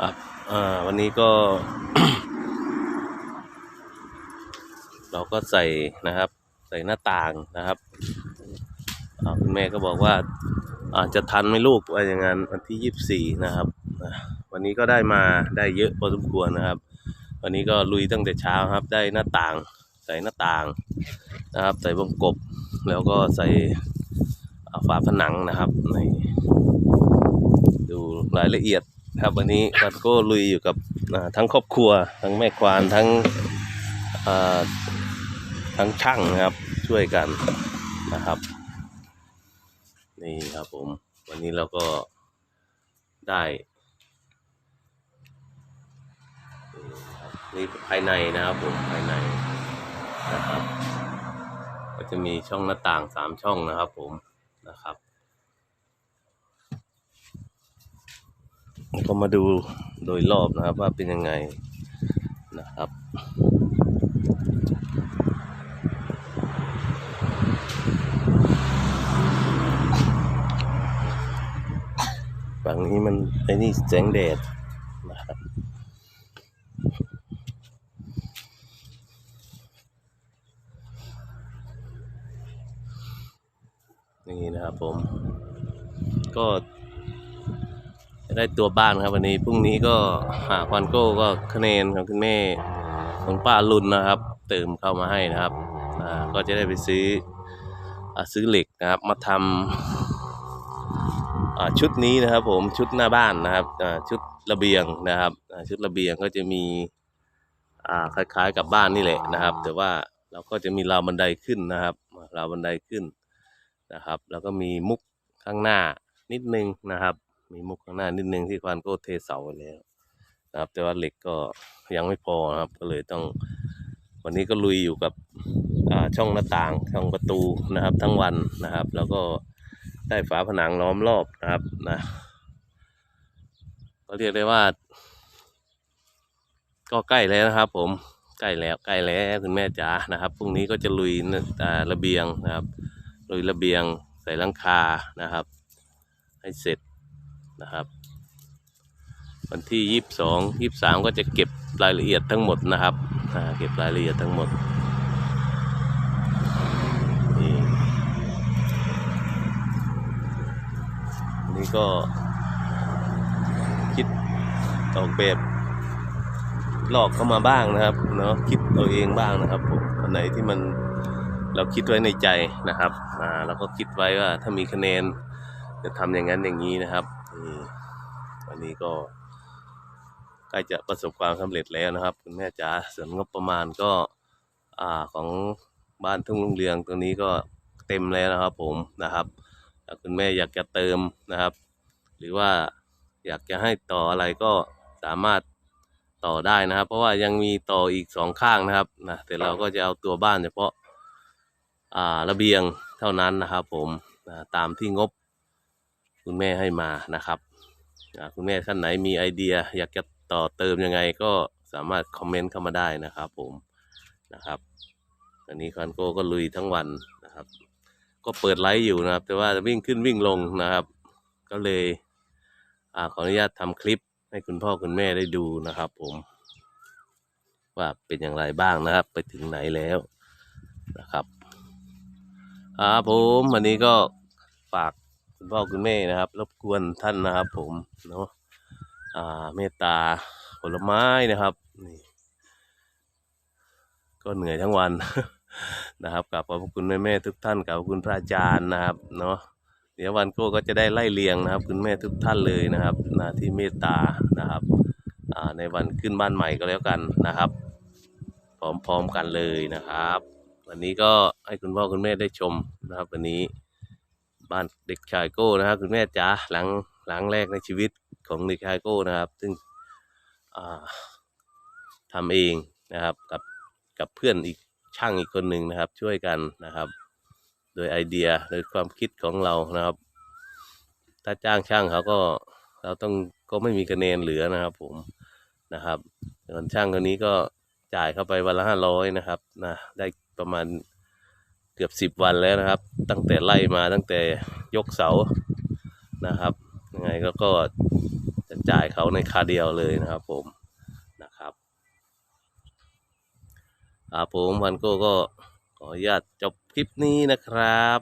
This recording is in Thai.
ครับวันนี้ก็ เราก็ใส่นะครับ ใส่หน้าต่างนะครับอ่าคุณแม่ก็บอกว่าอาจจะทันไหม่ลูกว่าอย่างนั้นวันที่ยี่สิบสี่นะครับวันนี้ก็ได้มาได้เยอะพอสมควรนะครับ วันนี้ก็ลุยตั้งแต่เช้าครับ ได้หน้าต่าง ใส่หน้าต่างนะครับ ใส่วงกบแล้วก็ใส่ฝาผนังนะครับในดูรายละเอียด ครับวันนี้เราก็ลุยอยู่กับทั้งครอบครัว ทั้งแม่ควานทั้งทั้งช่างนะครับช่วยกันนะครับ นี่ครับผม วันนี้เราก็ได้นี่ภายในนะครับผมภายในนะครับ ก็จะมีช่องหน้าต่างสามช่องนะครับผมนะครับ ก็มาดูโดยรอบนะครับว่าเป็นยังไงนะครับฝั่งนี้มันไอ้นี่แสงแดดนะครับนี่นะครับผม ก็ ได้ตัวบ้านครับวันนี้พรุ่งนี้ก็หาควันโก้ก็คะแนนของคุณแม่ของป้าลุนนะครับ เติมเข้ามาให้นะครับอ่าก็จะได้ไปซื้ออซื้อเหล็กนะครับ มาทำชุดนี้นะครับ ผมชุดหน้าบ้านนะครับชุดระเบียงนะครับชุดระเบียงก็จะมีคล้ายๆกับบ้านนี่แหละนะครับ แต่ว่าเราก็จะมีราวบันไดขึ้นนะครับราวบันไดขึ้นนะครับ แล้วก็มีมุกข้างหน้านิดนึงนะครับ มีมุกข้างหน้านิดนึงที่ควานโก้เทเสาไว้แล้วนะครับ แต่ว่าเหล็กก็ยังไม่พอครับ ก็เลยต้อง วันนี้ก็ลุยอยู่กับช่องหน้าต่างช่องประตูนะครับ ทั้งวันนะครับ แล้วก็ได้ฝาผนังล้อมรอบนะครับนะก็เรียกได้ว่า ก็ใกล้แล้วนะครับ ผมใกล้แล้วใกล้แล้วคุณแม่จ๋านะครับพรุ่งนี้ก็จะลุยอ่าระเบียงนะครับ ลุยระเบียงใส่หลังคานะครับ ให้เสร็จ นะครับ วันที่ยี่สิบสองยี่สิบสามก็จะเก็บรายละเอียดทั้งหมดนะครับเก็บรายละเอียดทั้งหมดนี่นี่ก็คิดออกแบบลอกเข้ามาบ้างนะครับเนาะคิดเอาเองบ้างนะครับผมอันไหนที่มันเราคิดไว้ในใจนะครับอ่าเราก็คิดไว้ว่าถ้ามีคะแนนจะทำอย่างนั้นอย่างนี้นะครับ วันนี้ก็ใกล้จะประสบความสำเร็จแล้วนะครับคุณแม่จ๋าส่วนงบประมาณก็อ่าของบ้านทุ่งลุงเรืองตรงนี้ก็เต็มแล้วนะครับ ผมนะครับถ้าคุณแม่อยากจะเติมนะครับ หรือว่าอยากจะให้ต่ออะไรก็สามารถต่อได้นะครับ เพราะว่ายังมีต่ออีกสองข้างนะครับนะแต่เราก็จะเอาตัวบ้านเฉพาะอ่าระเบียงเท่านั้นนะครับ ผมนะตามที่งบ คุณแม่ให้มานะครับคุณแม่ท่านไหนมีไอเดีย อยากจะต่อเติมยังไงก็สามารถคอมเมนต์เข้ามาได้นะครับ ผมนะครับอันนี้คอนโก้ก็ลุยทั้งวันนะครับ ก็เปิดไลฟ์อยู่นะครับ แต่ว่าวิ่งขึ้นวิ่งลงนะครับ ก็เลยอขออนุญาตทำคลิปให้คุณพ่อคุณแม่ได้ดูนะครับ ผม ว่าเป็นอย่างไรบ้างนะครับ ไปถึงไหนแล้วนะครับครับผมวันนี้ก็ฝาก คุณพ่อคุณแม่นะครับ รบกวนท่านนะครับ ผมเนาะอ่าเมตตาผลไม้นะครับนี่ก็เหนื่อยทั้งวันนะครับกับขอบคุณแม่แม่ทุกท่านกับขอบคุณพระอาจารย์นะครับเนาะเดี๋ยววันโก้ก็จะได้ไล่เรียงนะครับ คุณแม่ทุกท่านเลยนะครับนะที่เมตตานะครับในวันขึ้นบ้านใหม่ก็แล้วกันนะครับ พร้อมๆกันเลยนะครับ วันนี้ก็ให้คุณพ่อคุณแม่ได้ชมนะครับ วันนี้ บ้านเด็กชายโก้นะครับคุณแม่จ๋าหลังหลังแรกในชีวิตของเด็กชายโก้นะครับ ซึ่งอ่าทำเองนะครับกับกับเพื่อนอีกช่างอีกคนหนึ่งนะครับ ช่วยกันนะครับ โดยไอเดียโดยความคิดของเรานะครับ ถ้าจ้างช่างเขาก็เราต้องก็ไม่มีคะแนนเหลือนะครับ ผมนะครับส่วนช่างคนนี้ก็จ่ายเข้าไปวันละห้าร้อยนะครับนะได้ประมาณ เกือบสิบวันแล้วนะครับ ตั้งแต่ไล่มาตั้งแต่ยกเสานะครับยังไงก็ก็จะจ่ายเขาในคาเดียวเลยนะครับ ผมนะครับครับผมพันโก้ก็ขออนุญาตจบคลิปนี้นะครับ